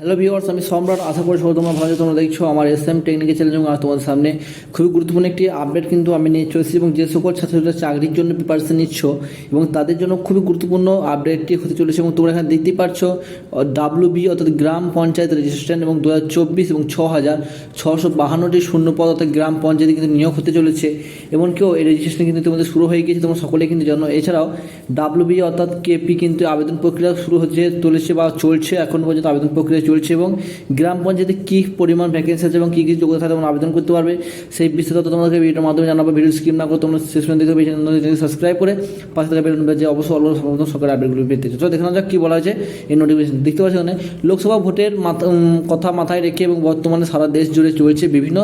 Hello viewers আমি সম্রাট। আশা করি সবাই তোমরা ভালো তোমরা দেখছ আমার এস এম টেকনিক্যাল চ্যানেল এবং তোমাদের সামনে খুবই গুরুত্বপূর্ণ একটি আপডেট কিন্তু আমি নিয়ে চলেছি এবং যে সকল ছাত্রছাত্রীরা চাকরির জন্য প্রিপারেশন নিচ্ছ এবং তাদের জন্য খুবই গুরুত্বপূর্ণ আপডেটটি হতে চলেছে এবং তোমরা এখানে দেখতেই পাচ্ছ ডাব্লিউ বি অর্থাৎ গ্রাম পঞ্চায়েত রেজিস্ট্রেশন এবং দু হাজার চব্বিশ এবং ছ হাজার ছশো বাহান্নটি শূন্যপদ অর্থাৎ গ্রাম পঞ্চায়েতে কিন্তু নিয়োগ হতে চলেছে এমনকিও এই রেজিস্ট্রেশন কিন্তু তোমাদের শুরু হয়ে গিয়েছে, তোমরা সকলে কিন্তু জানো। এছাড়াও ডাব্লিউ বি অর্থাৎ কেপি কিন্তু আবেদন প্রক্রিয়া শুরু হচ্ছে চলেছে বা চলছে, এখন পর্যন্ত আবেদন প্রক্রিয়া চলছে এবং গ্রাম পঞ্চায়েতে কী পরিমাণ ভ্যাকেন্সি আছে এবং কী কী যোগ্যতা থাকে আবেদন করতে পারবে। সেই বিস্তারিত তোমাদেরকে ভিডিওর মাধ্যমে জানাব ভিডিও স্কিপ না করে তোমরা শেষ পর্যন্ত দেখবে সাবস্ক্রাইব করে পাশে থাকা বেলুন যে অবশ্যই অল্প সমস্ত সরকারি আপডেটগুলো পেতে তো দেখে নেওয়া যাক কী বলা হয়েছে এই নোটিফিকেশন দেখতে পাচ্ছি ওখানে লোকসভা ভোটের কথা মাথায় রেখে এবং বর্তমানে সারা দেশ জুড়ে চলছে বিভিন্ন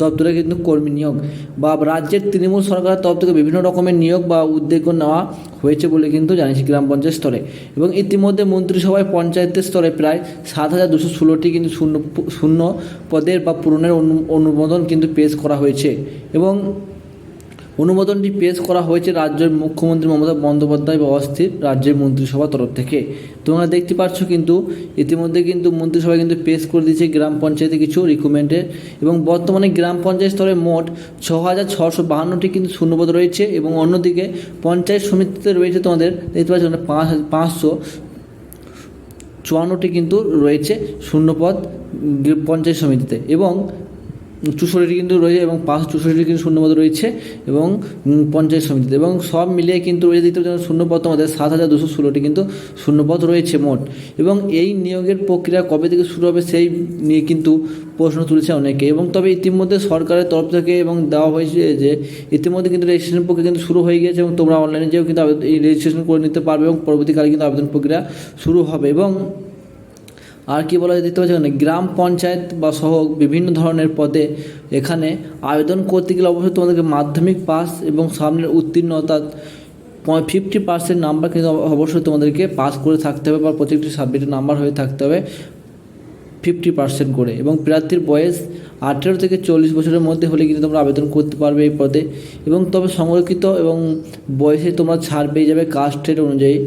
দপ্তরে কিন্তু কর্মী নিয়োগ বা রাজ্যের তৃণমূল সরকারের তরফ থেকে বিভিন্ন রকমের নিয়োগ বা উদ্যোগ নেওয়া হয়েছে বলে কিন্তু জানিয়েছি গ্রাম পঞ্চায়েত স্তরে। এবং ইতিমধ্যে মন্ত্রিসভায় পঞ্চায়েতের স্তরে প্রায় সাত হাজার দুশো ষোলোটি কিন্তু শূন্য শূন্য পদের বা পূরণের অনু- অনুমোদন কিন্তু পেশ করা হয়েছে। এবং অনুমোদনটি পেশ করা হয়েছে রাজ্যের মুখ্যমন্ত্রী মমতা বন্দ্যোপাধ্যায় বা অস্থির রাজ্যের মন্ত্রিসভার তরফ থেকে। তোমরা দেখতে পাচ্ছ কিন্তু ইতিমধ্যে কিন্তু মন্ত্রিসভা কিন্তু পেশ করে দিয়েছে গ্রাম পঞ্চায়েতে কিছু রিক্রুটমেন্টের এবং বর্তমানে গ্রাম পঞ্চায়েত স্তরে মোট ছ হাজার ছশো বাহান্নটি কিন্তু শূন্যপদ রয়েছে এবং অন্যদিকে পঞ্চায়েত সমিতিতে রয়েছে তোমাদের, দেখতে পাচ্ছ পাঁচশো চুয়ান্নটি কিন্তু রয়েছে শূন্যপদ পদ পঞ্চায়েত সমিতিতে এবং চৌষট্টি কিন্তু রয়েছে এবং পাঁচশো চৌষট্টি কিন্তু শূন্যপদ রয়েছে এবং পঞ্চায়েত সমিতিতে এবং সব মিলিয়ে কিন্তু রয়েছে দেখতে পাচ্ছেন শূন্যপদ আমাদের সাত হাজার দুশো ষোলোটি কিন্তু শূন্যপদ রয়েছে মোট। এবং এই নিয়োগের প্রক্রিয়া কবে থেকে শুরু হবে সেই নিয়ে কিন্তু প্রশ্ন তুলেছে অনেকে। এবং তবে ইতিমধ্যে সরকারের তরফ থেকে এবং দেওয়া হয়েছে যে ইতিমধ্যে কিন্তু রেজিস্ট্রেশন প্রক্রিয়া কিন্তু শুরু হয়ে গিয়েছে এবং তোমরা অনলাইনে যেও কিন্তু এই রেজিস্ট্রেশন করে নিতে পারবে এবং পরবর্তীকালে কিন্তু আবেদন প্রক্রিয়া শুরু হবে। এবং আর কি বলা দেখতে পাচ্ছি এখানে গ্রাম পঞ্চায়েত বা সহ বিভিন্ন ধরনের পদে এখানে আবেদন করতে গেলে অবশ্যই তোমাদেরকে মাধ্যমিক পাস এবং সামনের উত্তীর্ণ অর্থাৎ ফিফটি পার্সেন্ট নাম্বার কিন্তু অবশ্যই তোমাদেরকে পাস করে থাকতে হবে বা প্রত্যেকটি সাবজেক্টের নাম্বার হয়ে থাকতে হবে ফিফটি পার্সেন্ট করে এবং প্রার্থীর বয়স আঠেরো থেকে চল্লিশ বছরের মধ্যে হলে কিন্তু তোমরা আবেদন করতে পারবে এই পদে এবং তবে সংরক্ষিত এবং বয়সে তোমরা ছাড় পেয়ে যাবে কাস্টের অনুযায়ী।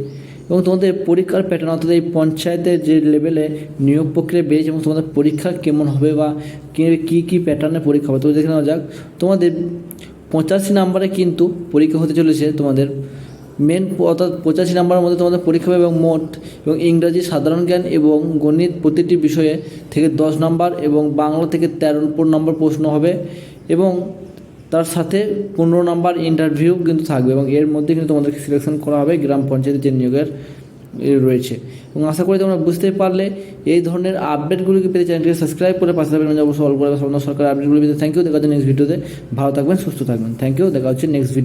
এবং তোমাদের পরীক্ষার প্যাটার্ন অর্থাৎ এই পঞ্চায়েতের যে লেভেলে নিয়োগ প্রক্রিয়া বেড়েছে এবং তোমাদের পরীক্ষা কেমন হবে বা কে- কী প্যাটার্নে পরীক্ষা হবে? তো দেখে নেওয়া যাক। তোমাদের পঁচাশি নাম্বারে কিন্তু পরীক্ষা হতে চলেছে তোমাদের। মেন অর্থাৎ পঁচাশি নাম্বারের মধ্যে তোমাদের পরীক্ষা হবে এবং মোট এবং ইংরাজি, সাধারণ জ্ঞান এবং গণিত প্রতিটি বিষয়ে থেকে দশ নাম্বার এবং বাংলা থেকে তেরো নম্বর প্রশ্ন হবে এবং তার সাথে পনেরো নম্বর ইন্টারভিউ কিন্তু থাকবে এবং এর মধ্যে কিন্তু তোমাদেরকে সিলেকশন করা হবে গ্রাম পঞ্চায়েতের যে নিয়োগের রয়েছে। এবং আশা করি তোমরা বুঝতে পারলে এই ধরনের আপডেটগুলিকে পেতে চ্যানেলটিকে সাবস্ক্রাইব করে পাশে থাকবেন অবশ্যই অল করে সরকার আপডেটগুলি পেতে থ্যাংক ইউ দেখা হচ্ছে নেক্সট ভিডিওতে ভালো থাকবেন, সুস্থ থাকবেন। থ্যাংক ইউ দেখা হচ্ছে নেক্সট ভিডিও